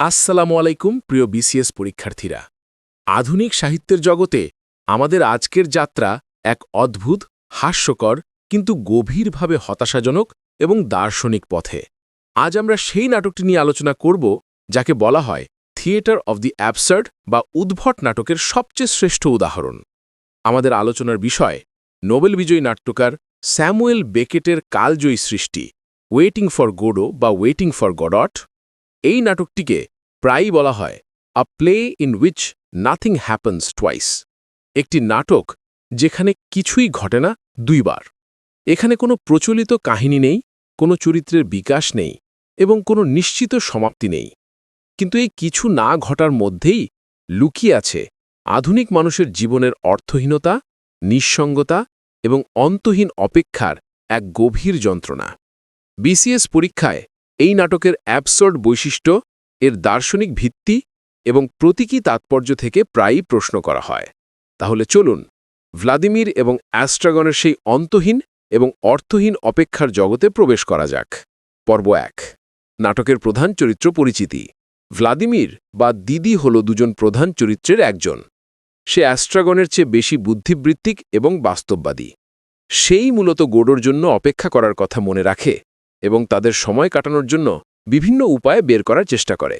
আসসালামু আলাইকুম, প্রিয় বিসিএস পরীক্ষার্থীরা। আধুনিক সাহিত্যের জগতে আমাদের আজকের যাত্রা এক অদ্ভুত, হাস্যকর, কিন্তু গভীরভাবে হতাশাজনক এবং দার্শনিক পথে। আজ আমরা সেই নাটকটি নিয়ে আলোচনা করব, যাকে বলা হয় থিয়েটার অব দি অ্যাবসার্ড বা উদ্ভট নাটকের সবচেয়ে শ্রেষ্ঠ উদাহরণ। আমাদের আলোচনার বিষয়, নোবেল বিজয়ী নাট্যকার স্যামুয়েল বেকেটের কালজয়ী সৃষ্টি, ওয়েটিং ফর গোডো বা ওয়েটিং ফর গডট। এই নাটকটিকে প্রায়ই বলা হয় a play in which nothing happens twice একটি নাটক যেখানে কিছুই ঘটে না দুইবার। এখানে কোনো প্রচলিত কাহিনী নেই, কোনো চরিত্রের বিকাশ নেই এবং কোনো নিশ্চিত সমাপ্তি নেই। কিন্তু এই কিছু না ঘটার মধ্যেই লুকিয়ে আছে আধুনিক মানুষের জীবনের অর্থহীনতা, নিঃসঙ্গতা এবং অন্তহীন অপেক্ষার এক গভীর যন্ত্রণা। বিসিএস পরীক্ষায় এই নাটকের অ্যাবসর্ড বৈশিষ্ট্য, এর দার্শনিক ভিত্তি এবং প্রতীকী তাৎপর্য থেকে প্রায়ই প্রশ্ন করা হয়। তাহলে চলুন, ভ্লাদিমির এবং অ্যাস্ট্রাগনের সেই অন্তহীন এবং অর্থহীন অপেক্ষার জগতে প্রবেশ করা যাক। পর্ব এক, নাটকের প্রধান চরিত্র পরিচিতি। ভ্লাদিমির বা দিদি হল দুজন প্রধান চরিত্রের একজন। সে অ্যাস্ট্রাগনের চেয়ে বেশি বুদ্ধিবৃত্তিক এবং বাস্তববাদী। সেই মূলত গোডোর জন্য অপেক্ষা করার কথা মনে রাখে এবং তাদের সময় কাটানোর জন্য বিভিন্ন উপায় বের করার চেষ্টা করে।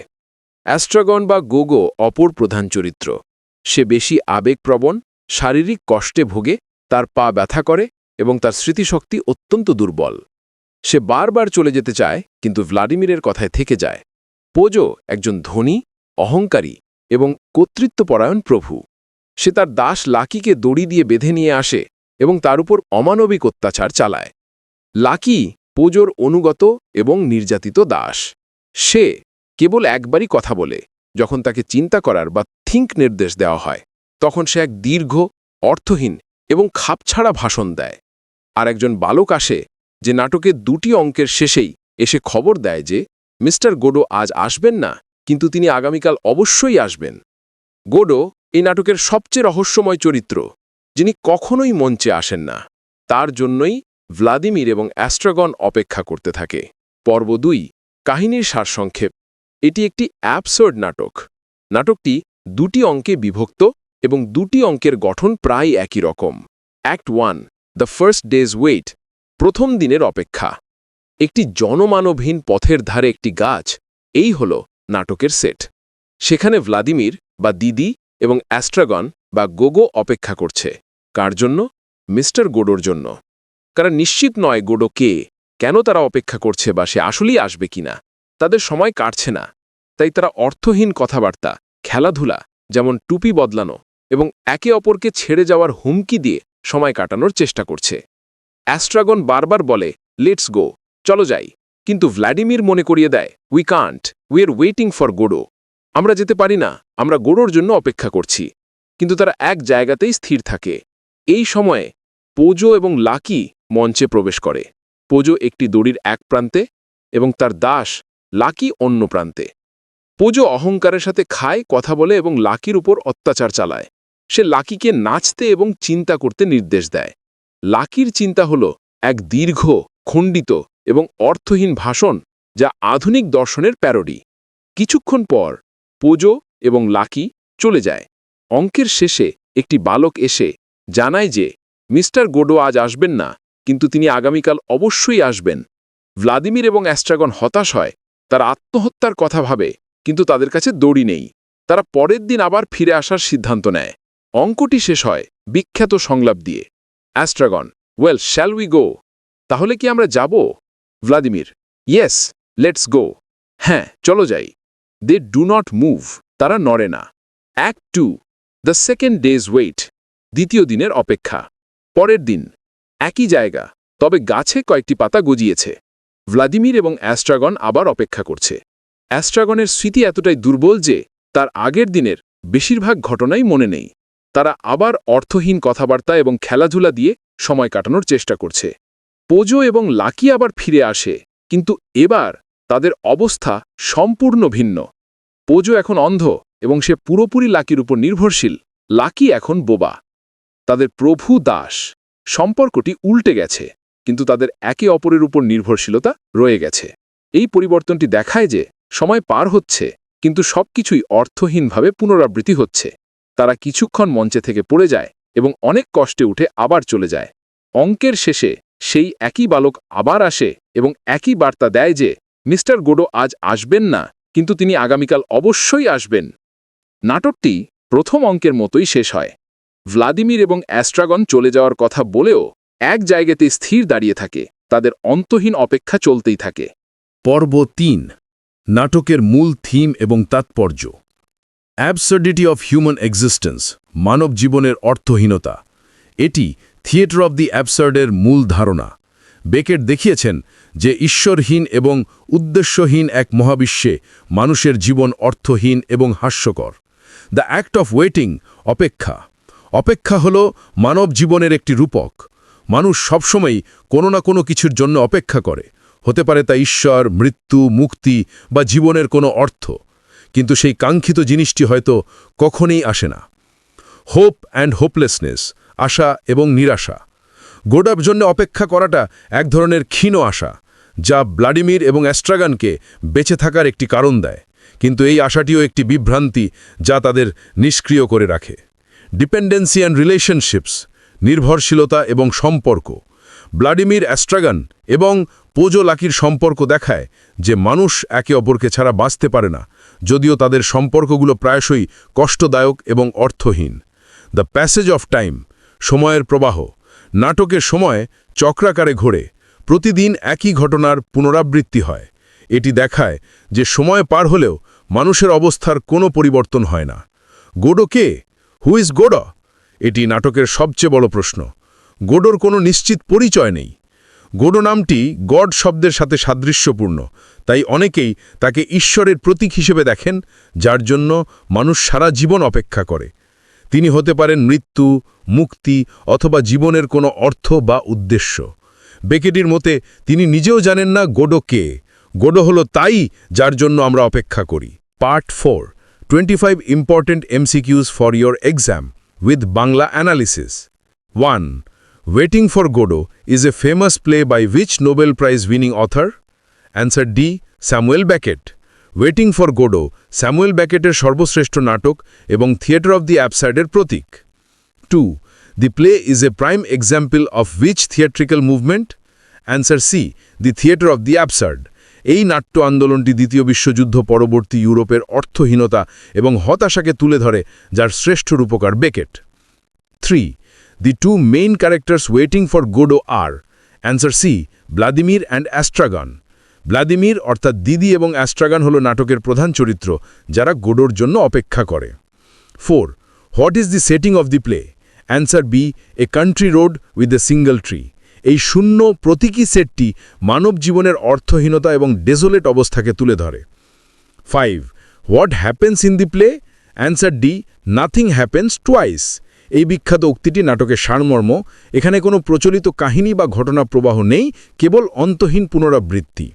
অ্যাস্ট্রাগন বা গোগো অপর প্রধান চরিত্র। সে বেশি আবেগপ্রবণ, শারীরিক কষ্টে ভোগে, তার পা ব্যথা করে এবং তার স্মৃতিশক্তি অত্যন্ত দুর্বল। সে বারবার চলে যেতে চায়, কিন্তু ভ্লাডিমিরের কথায় থেকে যায়, পোজো একজন ধনী, অহংকারী এবং কর্তৃত্বপরায়ণ প্রভু। সে তার দাস লাকিকে দড়ি দিয়ে বেঁধে নিয়ে আসে এবং তার উপর অমানবিক অত্যাচার চালায়। লাকি পোজোর অনুগত এবং নির্যাতিত দাস। সে কেবল একবারই কথা বলে, যখন তাকে চিন্তা করার বা থিঙ্ক নির্দেশ দেওয়া হয়, তখন সে এক দীর্ঘ, অর্থহীন এবং খাপছাড়া ভাষণ দেয়। আর একজন বালক আসে, যে নাটকের দুটি অঙ্কের শেষেই এসে খবর দেয় যে, মিস্টার গোডো আজ আসবেন না, কিন্তু তিনি আগামীকাল অবশ্যই আসবেন। গোডো এই নাটকের সবচেয়ে রহস্যময় চরিত্র, যিনি কখনোই মঞ্চে আসেন না। তার জন্যই ভ্লাদিমির এবং অ্যাস্ট্রাগন অপেক্ষা করতে থাকে। পর্ব দুই, কাহিনীর সারসংক্ষেপ। এটি একটি অ্যাবসার্ড নাটক। নাটকটি দুটি অঙ্কে বিভক্ত এবং দুটি অঙ্কের গঠন প্রায় একই রকম। Act one, the first day's wait, প্রথম দিনের অপেক্ষা। একটি জনমানবহীন পথের ধারে একটি গাছ, এই হল নাটকের সেট। সেখানে ভ্লাদিমির বা দিদি এবং অ্যাস্ট্রাগন বা গোগো অপেক্ষা করছে। কার জন্য? মিস্টার গোডোর জন্য। কারণ নিশ্চিত নয় গোডো কে, কেন তারা অপেক্ষা করছে বা সে আসলেই আসবে কিনা, তাদের সময় কাটছে না। তাই তারা অর্থহীন কথাবার্তা, খেলাধুলা, যেমন টুপি বদলানো এবং একে অপরকে ছেড়ে যাওয়ার হুমকি দিয়ে সময় কাটানোর চেষ্টা করছে। অ্যাস্ট্রাগন বারবার বলে লেটস গো চলো যাই। কিন্তু ভ্ল্যাডিমির মনে করিয়ে দেয় we can't we are waiting for Godot. আমরা যেতে পারি না, আমরা গোডোর জন্য অপেক্ষা করছি। কিন্তু তারা এক জায়গাতেই স্থির থাকে। এই সময়ে, পোজো এবং লাকি মঞ্চে প্রবেশ করে। পোজো একটি দড়ির এক প্রান্তে এবং তার দাস লাকি অন্য প্রান্তে। পোজো অহংকারের সাথে খায়, কথা বলে এবং লাকির উপর অত্যাচার চালায়। সে লাকিকে নাচতে এবং চিন্তা করতে নির্দেশ দেয়। লাকির চিন্তা হল এক দীর্ঘ, খণ্ডিত এবং অর্থহীন ভাষণ যা আধুনিক দর্শনের প্যারোডি। কিছুক্ষণ পর পোজো এবং লাকি চলে যায়। অঙ্কের শেষে একটি বালক এসে জানায় যে, মিস্টার গোডো আজ আসবেন না। কিন্তু তিনি আগামীকাল অবশ্যই আসবেন। ভ্লাদিমির এবং অ্যাস্ট্রাগন হতাশ হয়, তারা আত্মহত্যার কথা ভাবে, কিন্তু তাদের কাছে দড়ি নেই। তারা পরের দিন আবার ফিরে আসার সিদ্ধান্ত নেয়। অঙ্কটি শেষ হয় বিখ্যাত সংলাপ দিয়ে। Estragon, well, shall we go? তাহলে কি আমরা যাব? Vladimir, yes, let's go. হ্যাঁ চলো যাই। They do not move. তারা নড়ে না। Act two. The second day's wait. দ্বিতীয় দিনের অপেক্ষা। পরের দিন। একই জায়গা, তবে গাছে কয়েকটি পাতা গজিয়েছে। ভ্লাদিমির এবং অ্যাস্ট্রাগন আবার অপেক্ষা করছে। অ্যাস্ট্রাগনের স্মৃতি এতটাই দুর্বল যে, তার আগের দিনের বেশিরভাগ ঘটনাই মনে নেই। তারা আবার অর্থহীন কথাবার্তা এবং খেলাধুলা দিয়ে সময় কাটানোর চেষ্টা করছে। পোজো এবং লাকি আবার ফিরে আসে, কিন্তু এবার তাদের অবস্থা সম্পূর্ণ ভিন্ন। পোজো এখন অন্ধ এবং সে পুরোপুরি লাকির উপর নির্ভরশীল। লাকি এখন বোবা। তাদের প্রভু দাস। সম্পর্কটি উল্টে গেছে, কিন্তু তাদের একে অপরের উপর নির্ভরশীলতা রয়ে গেছে। এই পরিবর্তনটি দেখায় যে সময় পার হচ্ছে, কিন্তু সবকিছুই অর্থহীনভাবে পুনরাবৃত্তি হচ্ছে। তারা কিছুক্ষণ মঞ্চে থেকে পড়ে যায় এবং অনেক কষ্টে উঠে আবার চলে যায়। অঙ্কের শেষে সেই একই বালক আবার আসে এবং একই বার্তা দেয় যে, মিস্টার গোডো আজ আসবেন না, কিন্তু তিনি আগামীকাল অবশ্যই আসবেন। নাটকটি প্রথম অঙ্কের মতোই শেষ হয়। ভ্লাদিমির এবং অ্যাস্ট্রাগন চলে যাওয়ার কথা বলেও এক জায়গাতে স্থির দাঁড়িয়ে থাকে, তাদের অন্তহীন অপেক্ষা চলতেই থাকে। পর্ব তিন, নাটকের মূল থিম এবং তাৎপর্য। অ্যাবসার্ডিটি অফ হিউম্যান এক্সিস্টেন্স, মানব জীবনের অর্থহীনতা। এটি থিয়েটার অব দি অ্যাবসার্ডের মূল ধারণা। বেকেট দেখিয়েছেন যে ঈশ্বরহীন এবং উদ্দেশ্যহীন এক মহাবিশ্বে মানুষের জীবন অর্থহীন এবং হাস্যকর। দ্য অ্যাক্ট অফ ওয়েটিং, অপেক্ষা। অপেক্ষা হল মানব জীবনের একটি রূপক। মানুষ সবসময়ই কোনো না কোনো কিছুর জন্য অপেক্ষা করে। হতে পারে তা ঈশ্বর, মৃত্যু, মুক্তি বা জীবনের কোনো অর্থ। কিন্তু সেই কাঙ্ক্ষিত জিনিসটি হয়তো কখনই আসে না। হোপ অ্যান্ড হোপলেসনেস আশা এবং নিরাশা। গোডার জন্য অপেক্ষা করাটা এক ধরনের ক্ষীণ আশা, যা ব্লাডিমির এবং অ্যাস্ট্রাগানকে বেঁচে থাকার একটি কারণ দেয়। কিন্তু এই আশাটিও একটি বিভ্রান্তি যা তাদের নিষ্ক্রিয় করে রাখে। ডিপেন্ডেন্সি অ্যান্ড রিলেশনশিপস, নির্ভরশীলতা এবং সম্পর্ক। ব্লাডিমির অ্যাস্ট্রাগান এবং পোজো লাকির সম্পর্ক দেখায় যে মানুষ একে অপরকে ছাড়া বাঁচতে পারে না, যদিও তাদের সম্পর্কগুলো প্রায়শই কষ্টদায়ক এবং অর্থহীন। দ্য প্যাসেজ অফ টাইম, সময়ের প্রবাহ, নাটকের সময় চক্রাকারে ঘোরে, প্রতিদিন একই ঘটনার পুনরাবৃত্তি হয়। এটি দেখায় যে সময় পার হলেও মানুষের অবস্থার কোনো পরিবর্তন হয় না। গোডো কে হু ইজ গোডা এটি নাটকের সবচেয়ে বড় প্রশ্ন। গোডোর কোনো নিশ্চিত পরিচয় নেই। গোডো নামটি গড শব্দের সাথে সাদৃশ্যপূর্ণ। তাই অনেকেই তাকে ঈশ্বরের প্রতীক হিসেবে দেখেন, যার জন্য মানুষ সারা জীবন অপেক্ষা করে। তিনি হতে পারেন মৃত্যু, মুক্তি অথবা জীবনের কোনো অর্থ বা উদ্দেশ্য। বেকেটির মতে, তিনি নিজেও জানেন না গোডো কে। গোডো হলো তাই যার জন্য আমরা অপেক্ষা করি। Part four twenty five important MCQs for your exam with Bangla analysis one waiting for Godot is a famous play by which Nobel prize winning author answer D Samuel Beckett waiting for Godot Samuel ব্যাকেটের সর্বশ্রেষ্ঠ নাটক এবং theatre of the অ্যাবসার্ডের প্রতীক. Two the play is a prime example of which theatrical movement answer C the theatre of the absurd এই নাট্য আন্দোলনটি দ্বিতীয় বিশ্বযুদ্ধ পরবর্তী ইউরোপের অর্থহীনতা এবং হতাশাকে তুলে ধরে, যার শ্রেষ্ঠ রূপকার Beckett. Three, the two main characters waiting for Godot are. Answer C, Vladimir and Estragon. Vladimir অর্থাৎ দিদি এবং অ্যাস্ট্রাগান হল নাটকের প্রধান চরিত্র, যারা গোডোর জন্য অপেক্ষা করে। Four, what is the setting of the play? Answer B, a country road with a single tree. এই শূন্য প্রতীকী সেটটি মানব জীবনের অর্থহীনতা এবং ডেজোলেট অবস্থাকে তুলে ধরে। Five what happens in the play answer D nothing happens twice এই বিখ্যাত উক্তিটি নাটকের সারমর্ম। এখানে কোনো প্রচলিত কাহিনী বা ঘটনা প্রবাহ নেই, কেবল অন্তহীন পুনরাবৃত্তি।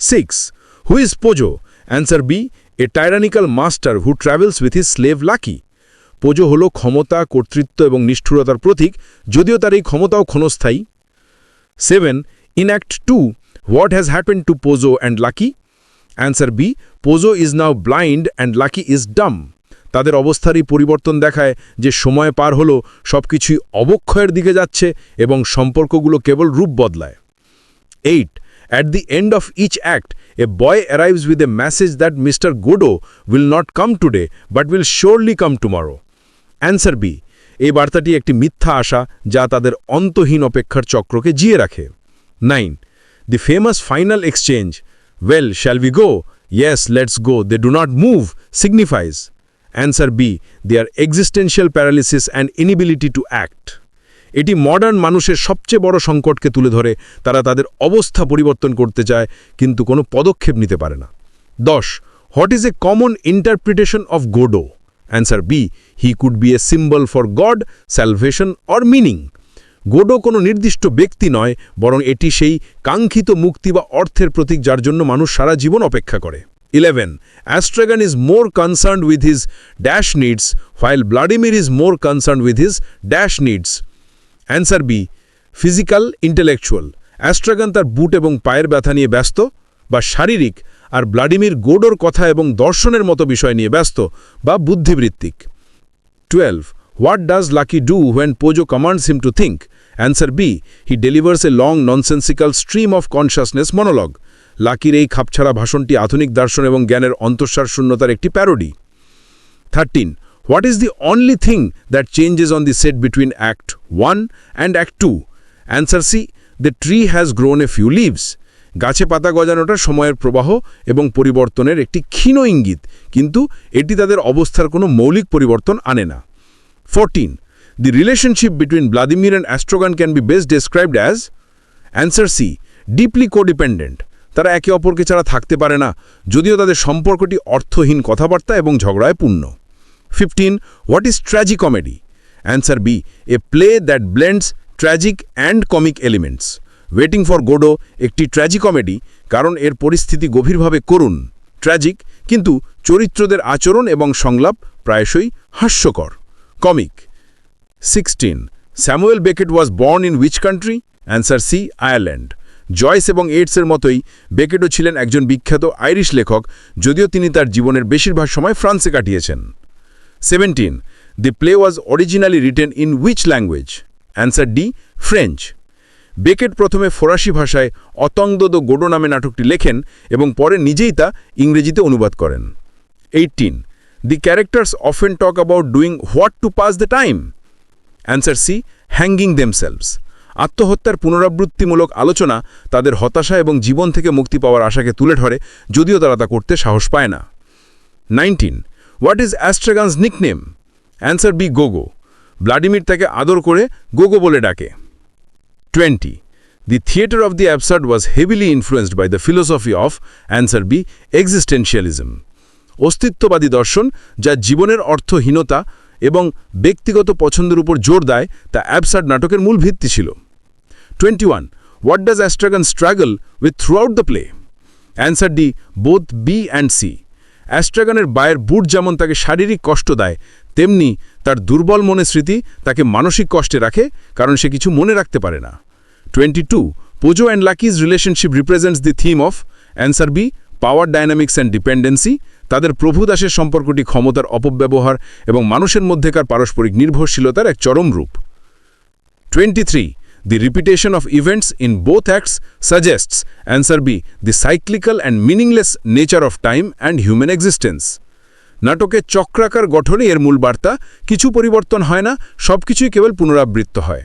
Six who is Pozzo answer B a tyrannical master who travels with his slave Lucky Pozzo হল ক্ষমতা কর্তৃত্ব এবং নিষ্ঠুরতার প্রতীক যদিও তার এই ক্ষমতাও ক্ষণস্থায়ী seven in act two what has happen to Pozzo and Lucky answer B Pozzo is now blind and Lucky is dumb তাদের অবস্থারই পরিবর্তন দেখায় যে সময় পার হলো সব কিছুই অবক্ষয়ের দিকে যাচ্ছে এবং সম্পর্কগুলো কেবল রূপ বদলায় eight At the end of each act, a boy arrives with a message that Mr. Godo will not come today but will surely come tomorrow. Answer B এই বার্তাটি একটি মিথ্যা আশা যা তাদের অন্তহীন অপেক্ষার চক্রকে জিয়ে রাখে। Nine the famous final exchange well shall we go yes let's go they do not move signifies answer B their existential paralysis and inability to act এটি মডার্ন মানুষের সবচেয়ে বড় সংকটকে তুলে ধরে। তারা তাদের অবস্থা পরিবর্তন করতে চায়, কিন্তু কোনো পদক্ষেপ নিতে পারে না। দশ what is a common interpretation of Godot answer B he could be a symbol for God salvation or meaning Godot কোনো নির্দিষ্ট ব্যক্তি নয়, বরং এটি সেই কাঙ্ক্ষিত মুক্তি বা অর্থের প্রতীক যার জন্য মানুষ সারা জীবন অপেক্ষা করে। Eleven Estragon is more concern with his dash needs while Vladimir is more concern with his dash needs answer B physical intellectual Estragon তার বুট এবং পায়ের ব্যথা নিয়ে ব্যস্ত বা শারীরিক আর ভ্লাডিমির গোডোর কথা এবং দর্শনের মতো বিষয় নিয়ে ব্যস্ত বা বুদ্ধিবৃত্তিক। Twelve, what does Lucky do when Pozzo commands him to think? Answer B, he delivers a long nonsensical stream of consciousness monologue. লাকির এই খাপছাড়া ভাষণটি আধুনিক দর্শন এবং জ্ঞানের অন্তঃসার শূন্যতার একটি parody. Thirteen, what is the only thing that changes on the set between act one and act two? Answer C, the tree has grown a few leaves. গাছে পাতা গজানোটা সময়ের প্রবাহ এবং পরিবর্তনের একটি ক্ষীণ ইঙ্গিত, কিন্তু এটি তাদের অবস্থার কোনো মৌলিক পরিবর্তন আনে না 14. The relationship between Vladimir and Astrogan can be best described as Answer C. Deeply codependent. তারা একে অপরকে ছাড়া থাকতে পারে না, যদিও তাদের সম্পর্কটি অর্থহীন কথাবার্তা এবং ঝগড়ায় পূর্ণ fifteen, what is tragic comedy answer B, a play that blends tragic and comic elements waiting for Godot একটি ট্র্যাজি কমেডি কারণ এর পরিস্থিতি গভীরভাবে করুন ট্র্যাজিক কিন্তু চরিত্রদের আচরণ এবং সংলাপ প্রায়শই হাস্যকর comic 16. Samuel Beckett was born in which country answer C Ireland Joyce এবং এইডসের মতোই বেকেটও ছিলেন একজন বিখ্যাত আইরিশ লেখক, যদিও তিনি তার জীবনের বেশিরভাগ সময় ফ্রান্সে কাটিয়েছেন 17. The play was originally written in which language? Answer D. French. Beckett প্রথমে ফরাসি ভাষায় অতংদদ গোডো নামে নাটকটি লেখেন এবং পরে নিজেই তা ইংরেজিতে অনুবাদ করেন। 18. The characters often talk about doing what to pass the time answer C hanging themselves আত্মহত্যার পুনরাবৃত্তিমূলক আলোচনা তাদের হতাশা এবং জীবন থেকে মুক্তি পাওয়ার আশাকে তুলে ধরে, যদিও তারা তা করতে সাহস পায় না। Nineteen what is Estragon's nickname answer B Gogo Vladimir তাকে আদর করে গোগো বলে ডাকে। Twenty the theatre of the absurd was heavily influenced by the philosophy of answer B existentialism অস্তিত্ববাদী দর্শন, যা জীবনের অর্থহীনতা এবং ব্যক্তিগত পছন্দের উপর জোর দেয়, তা অ্যাবসার্ড নাটকের মূল ভিত্তি ছিল। Twenty one what does Estragon struggle with throughout the play answer D both B and C অ্যাস্ট্রাগানের বায়ের বুট যেমন তাকে শারীরিক কষ্ট দেয় তেমনি তার দুর্বল মনে স্মৃতি তাকে মানসিক কষ্টে রাখে, কারণ সে কিছু মনে রাখতে পারে না। Twenty two Pozzo and Lucky's relationship represents the theme of answer B power dynamics and dependency তাদের প্রভু দাসের সম্পর্কটি ক্ষমতার অপব্যবহার এবং মানুষের মধ্যেকার পারস্পরিক নির্ভরশীলতার এক চরম রূপ। Twenty three the repetition of events in both acts suggests answer B the cyclical and meaningless nature of time and human existence নাটকের চক্রাকার গঠনে এর মূল বার্তা। কিছু পরিবর্তন হয় না সব কিছুই কেবল পুনরাবৃত্ত হয়।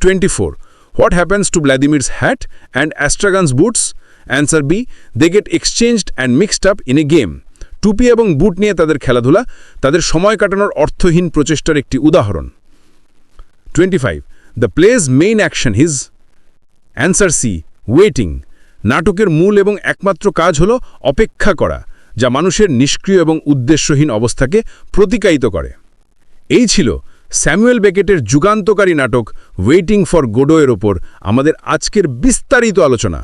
Twenty four what happens to Vladimir's hat and Estragon's boots? Answer B, they get exchanged and mixed up in a game. টুপি এবং বুট নিয়ে তাদের খেলাধুলা, তাদের সময় কাটানোর অর্থহীন প্রচেষ্টার একটি উদাহরণ। Twenty five the play's main action is? Answer C, waiting. নাটকের মূল এবং একমাত্র কাজ হল অপেক্ষা করা। যা মানুষের নিষ্ক্রিয় এবং উদ্দেশ্যহীন অবস্থাকে প্রতিকায়িত করে। এই ছিল স্যামুয়েল বেকেটের যুগান্তকারী নাটক ওয়েটিং ফর গোডোয়ের ওপর আমাদের আজকের বিস্তারিত আলোচনা।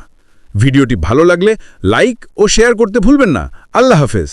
ভিডিওটি ভালো লাগলে লাইক ও শেয়ার করতে ভুলবেন না। আল্লাহ হাফেজ।